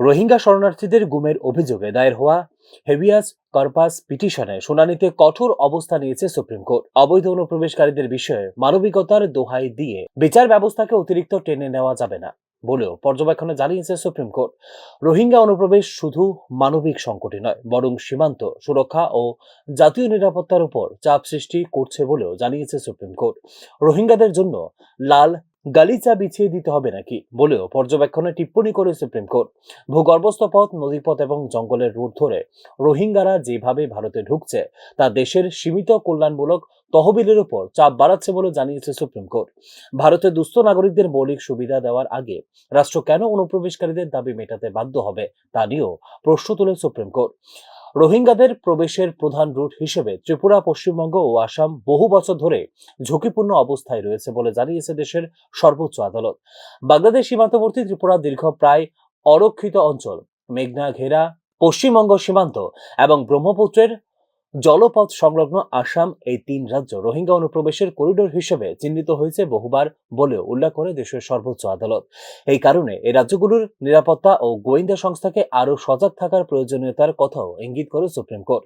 রোহিঙ্গা শরণার্থীদের গুমের অভিযোগে দায়ের হওয়া হেভিয়াস কর্পাস পিটিশনে শুনানিতে কঠোর অবস্থা নিয়েছে সুপ্রিম কোর্ট। অবৈধ অনুপ্রবেশকারীদের বিষয়ে মানবিকতার দোহাই দিয়ে বিচার ব্যবস্থাকে অতিরিক্ত টেনে নেওয়া যাবে না বলেও পর্যবেক্ষণে জানিয়েছে সুপ্রিম কোর্ট। রোহিঙ্গা অনুপ্রবেশ শুধু মানবিক সংকটই নয়, বরং সীমান্ত সুরক্ষা ও জাতীয় নিরাপত্তার উপর চাপ সৃষ্টি করছে বলেও জানিয়েছে সুপ্রিম কোর্ট। রোহিঙ্গাদের জন্য লাল গালিচা বিছিয়ে দিতে হবে নাকি? বলেও পর্যবেক্ষণে টিপ্পণী করে সুপ্রিম কোর্ট। ভূগর্ভস্থ পথ, নদীপথ এবং জঙ্গলের রুট ধরে রোহিঙ্গারা যেভাবে ভারতে ঢুকছে, তা দেশের সীমিত কল্যাণমূলক তহবিলের উপর চাপ বাড়াচ্ছে বলে জানিয়েছে সুপ্রিম কোর্ট। ভারতের দুস্থ নাগরিকদের মৌলিক সুবিধা দেওয়ার আগে রাষ্ট্র কেন অনুপ্রবেশকারীদের দাবি মেটাতে বাধ্য হবে, তা নিয়েও প্রশ্ন তোলে সুপ্রিম কোর্ট। রোহিঙ্গাদের প্রবেশের প্রধান রুট হিসেবে ত্রিপুরা, পশ্চিমবঙ্গ ও আসাম বহু বছর ধরে ঝুঁকিপূর্ণ অবস্থায় রয়েছে বলে জানিয়েছে দেশের সর্বোচ্চ আদালত। বাংলাদেশ সীমান্তবর্তী ত্রিপুরা দীর্ঘ প্রায় অরক্ষিত অঞ্চল, মেঘনা ঘেরা, পশ্চিমবঙ্গ সীমান্ত এবং ব্রহ্মপুত্রের জলপথ সংলগ্ন আসাম এই তিন রাজ্য রোহিঙ্গা অনুপ্রবেশের করিডোর হিসেবে চিহ্নিত হয়েছে বহুবার বলেও উল্লেখ করে দেশের সর্বোচ্চ আদালত। এই কারণে এই রাজ্যগুলোর নিরাপত্তা ও গোয়েন্দা সংস্থাকে আরও সজাগ থাকার প্রয়োজনীয়তার কথাও ইঙ্গিত করে সুপ্রিম কোর্ট।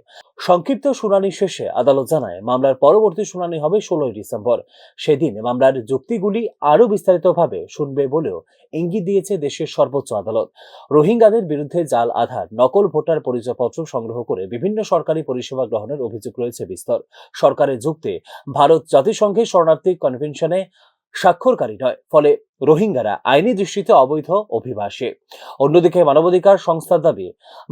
সংক্ষিপ্ত শুনানি শেষে আদালত জানায়, মামলার পরবর্তী শুনানি হবে ষোলোই ডিসেম্বর। সেদিন মামলার যুক্তিগুলি আরও বিস্তারিতভাবে শুনবে বলেও ইঙ্গিত দিয়েছে দেশের সর্বোচ্চ আদালত। রোহিঙ্গাদের বিরুদ্ধে জাল আধার, নকল ভোটার পরিচয়পত্র সংগ্রহ করে বিভিন্ন সরকারি পরিষেবা গ্রহণের অভিযোগ রয়েছে বিস্তর। সরকারের যুক্তি, ভারত জাতিসংঘের শরণার্থী কনভেনশনে স্বাক্ষরকারী নয়, ফলে রোহিঙ্গারা আইনি দৃষ্টিতে অবৈধ অভিবাসী। অন্যদিকে মানবাধিকার সংস্থার দাবি,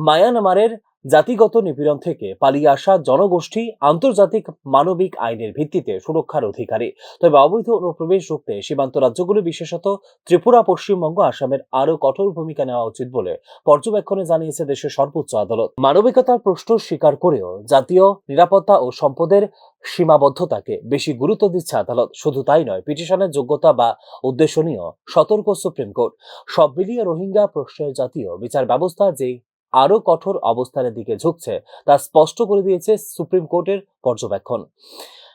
মায়ানমারের জাতিগত নিপীড়ন থেকে পালিয়ে আসা জনগোষ্ঠী আন্তর্জাতিক মানবিক আইনের ভিত্তিতে সুরক্ষার অধিকারী। তবে অবৈধ অনুপ্রবেশ রুখতে সীমান্ত রাজ্যগুলি, বিশেষত ত্রিপুরা, পশ্চিমবঙ্গ, আসামের আরও কঠোর ভূমিকা নেওয়া উচিত বলে পর্যবেক্ষণে জানিয়েছে দেশের সর্বোচ্চ আদালত। মানবিকতার প্রশ্ন স্বীকার করেও জাতীয় নিরাপত্তা ও সম্পদের সীমাবদ্ধতাকে বেশি গুরুত্ব দিচ্ছে আদালত। শুধু তাই নয়, পিটিশনের যোগ্যতা বা উদ্দেশ্য নিয়েও সতর্ক সুপ্রিম কোর্ট। সব মিলিয়ে রোহিঙ্গা প্রশ্নের জাতীয় বিচার ব্যবস্থা যে আরও কঠোর অবস্থানের দিকে ঝুঁকছে, তা স্পষ্ট করে দিয়েছে সুপ্রিম কোর্টের পর্যবেক্ষণ।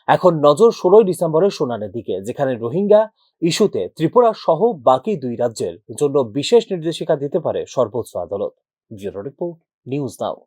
এখন নজর ষোলোই ডিসেম্বরের শুনানির দিকে, যেখানে রোহিঙ্গা ইস্যুতে ত্রিপুরা সহ বাকি দুই রাজ্যের জন্য বিশেষ নির্দেশিকা দিতে পারে সর্বোচ্চ আদালত। Bureau report, news now.